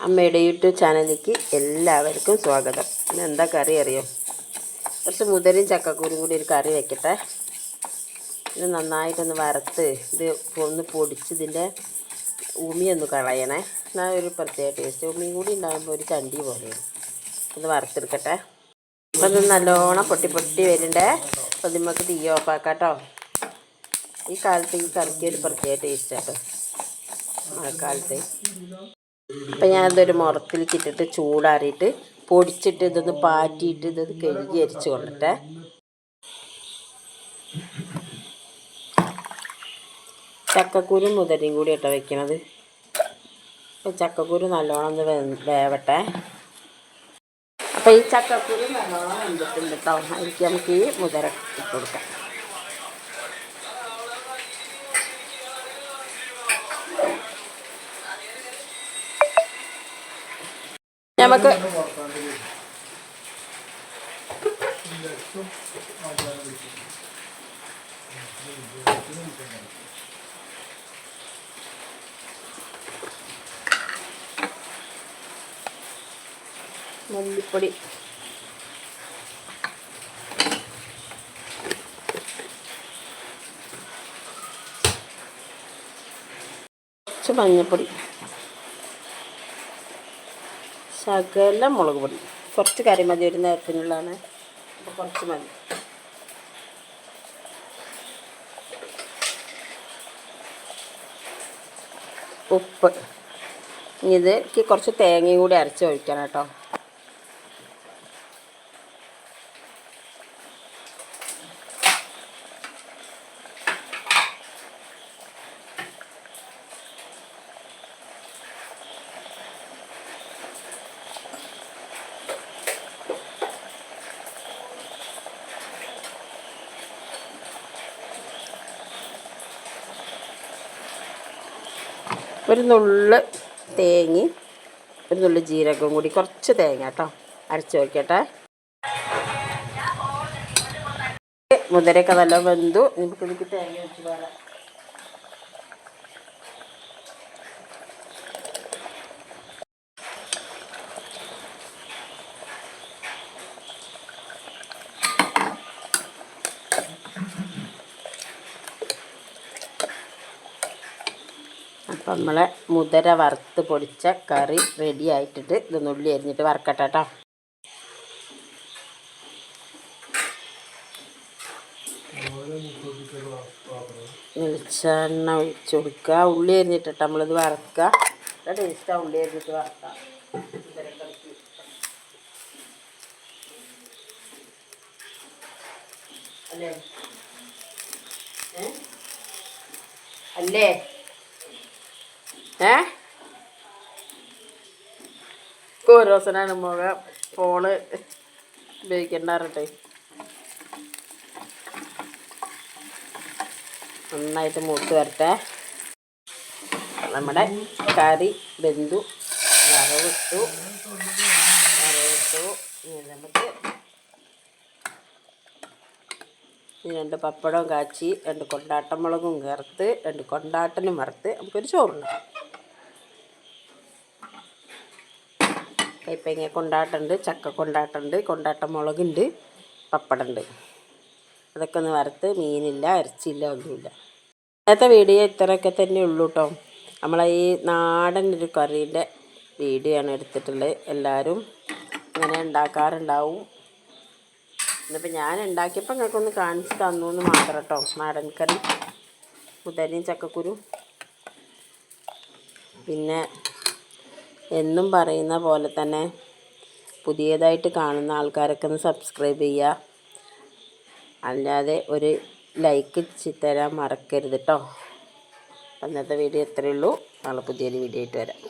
അമ്മയുടെ യൂട്യൂബ് ചാനലിലേക്ക് എല്ലാവർക്കും സ്വാഗതം. ഇന്ന് എന്താ കറി അറിയോ? കുറച്ച് മുതലും ചക്കക്കൂരും കൂടി ഒരു കറി വെക്കട്ടെ. ഇത് നന്നായിട്ടൊന്ന് വറുത്ത് ഇത് ഒന്ന് പൊടിച്ച് ഇതിന്റെ ഉമിയൊന്ന് കളയണേ. എന്നാൽ ഒരു പ്രത്യേക ടേസ്റ്റ് ഉമിയും കൂടി ഉണ്ടാകുമ്പോൾ ഒരു ചണ്ടി പോലെയാണ്. ഒന്ന് വറുത്തെടുക്കട്ടെ. അപ്പം ഇത് നല്ലോണം പൊട്ടി പൊട്ടി വരണ്ടേ അപ്പം നമുക്ക് തീ ഓഫാക്കാട്ടോ ഈ കാലത്ത് ഈ കറിക്ക് ഒരു പ്രത്യേക ടേസ്റ്റ് ആട്ടോ. മഴക്കാലത്ത് അപ്പം ഞാനതൊരു മുറത്തിലേക്ക് ഇട്ടിട്ട് ചൂടാറിയിട്ട് പൊടിച്ചിട്ട് ഇതൊന്ന് പാറ്റിയിട്ട് ഇതൊന്ന് കഴുകി അരിച്ചു കൊണ്ടിട്ടേ. ചക്കക്കുരു മുതലയും കൂടി ഇട്ട വെക്കണത്. അപ്പം ചക്കക്കുരു നല്ലോണം ഒന്ന് വേവട്ടെ. അപ്പം ഈ ചക്കക്കുരു നല്ലോണം വെന്തിട്ടുണ്ട് കേട്ടോ അതിലേക്ക് നമുക്ക് ഈ മുതല ഇട്ട് കൊടുക്കാം. നമുക്ക് മല്ലിപ്പൊടി. കുറച്ച് മഞ്ഞൾപ്പൊടി ശകല മുളക് പൊടി. കുറച്ച് കറി മതി ഒരു നേരത്തിനുള്ളതാണ്. അപ്പോൾ കുറച്ച് മതി. ഉപ്പ്. ഇനി ഇതിലേക്ക് കുറച്ച് തേങ്ങയും കൂടി അരച്ച് ഒഴിക്കണം കേട്ടോ. ഒരു നുള്ള് തേങ്ങ ഒരു നുള്ളു ജീരകം കൂടി കുറച്ച് തേങ്ങ കേട്ടോ. അരച്ച് വയ്ക്കട്ടെ മുതിരയൊക്കെ നല്ല വെന്തു. നമുക്ക് ഇതിലേക്ക് തേങ്ങ വെച്ച് വരാം അപ്പം നമ്മളെ മുതിര വറുത്ത് പൊടിച്ച കറി റെഡി ആയിട്ടിട്ട് ഇത് നുള്ളി അരിഞ്ഞിട്ട് വറക്കട്ടെ കേട്ടോ വെളിച്ചെണ്ണ ഒഴിച്ച് കൊടുക്കുക. ഉള്ളി അരിഞ്ഞിട്ടിട്ട് നമ്മളിത് വറക്കുക. ടേസ്റ്റാണ് ഉള്ളി അരിഞ്ഞിട്ട് വറക്കുക. അല്ലേ? അല്ലേ? ഏ? ഓരോ ദിവസനാണ് മുഖം ഫോൾ ഉപയോഗിക്കണ്ടാറട്ടെ. നന്നായിട്ട് മൂത്ത് വരട്ടെ. നമ്മുടെ കറി ബന്ധു വറവിട്ടു. വറവിട്ടു. നമുക്ക് രണ്ട് പപ്പടവും കാച്ചി രണ്ട് കൊണ്ടാട്ടമുളകും മുളകും വറുത്ത് രണ്ട് കൊണ്ടാട്ടനും വറുത്ത് നമുക്കൊരു ചോറുണ്ടാക്കാം. കൈപ്പങ്ങ കൊണ്ടാട്ടുണ്ട് ചക്ക കൊണ്ടാട്ടുണ്ട് കൊണ്ടാട്ട മുളകുണ്ട് പപ്പടമുണ്ട് അതൊക്കെ ഒന്ന് വറുത്ത് മീനില്ല ഇറച്ചിയില്ല ഒന്നുമില്ല. ഇന്നത്തെ വീഡിയോ ഇത്രയൊക്കെ തന്നെ ഉള്ളൂ കേട്ടോ നമ്മളെ ഈ നാടൻ ഒരു കറീന്റെ വീഡിയോ ആണ് എടുത്തിട്ടുള്ളത്. എല്ലാവരും ഇങ്ങനെ ഉണ്ടാക്കാറുണ്ടാവും. ഇന്നിപ്പോൾ ഞാൻ ഉണ്ടാക്കിയപ്പോൾ നിങ്ങൾക്കൊന്ന് കാണിച്ച് തന്നു എന്ന് മാത്രം കേട്ടോ നാടൻ കറി മുതലയും ചക്കക്കുരു. പിന്നെ എന്നും പറയുന്ന പോലെ തന്നെ പുതിയതായിട്ട് കാണുന്ന ആൾക്കാരൊക്കെ ഒന്ന് സബ്സ്ക്രൈബ് ചെയ്യുക. അല്ലാതെ ഒരു ലൈക്ക് തരാൻ മറക്കരുത് കേട്ടോ അന്നത്തെ വീഡിയോ ഇത്രയേ ഉള്ളൂ. നാളെ പുതിയൊരു വീഡിയോ ആയിട്ട് വരാം.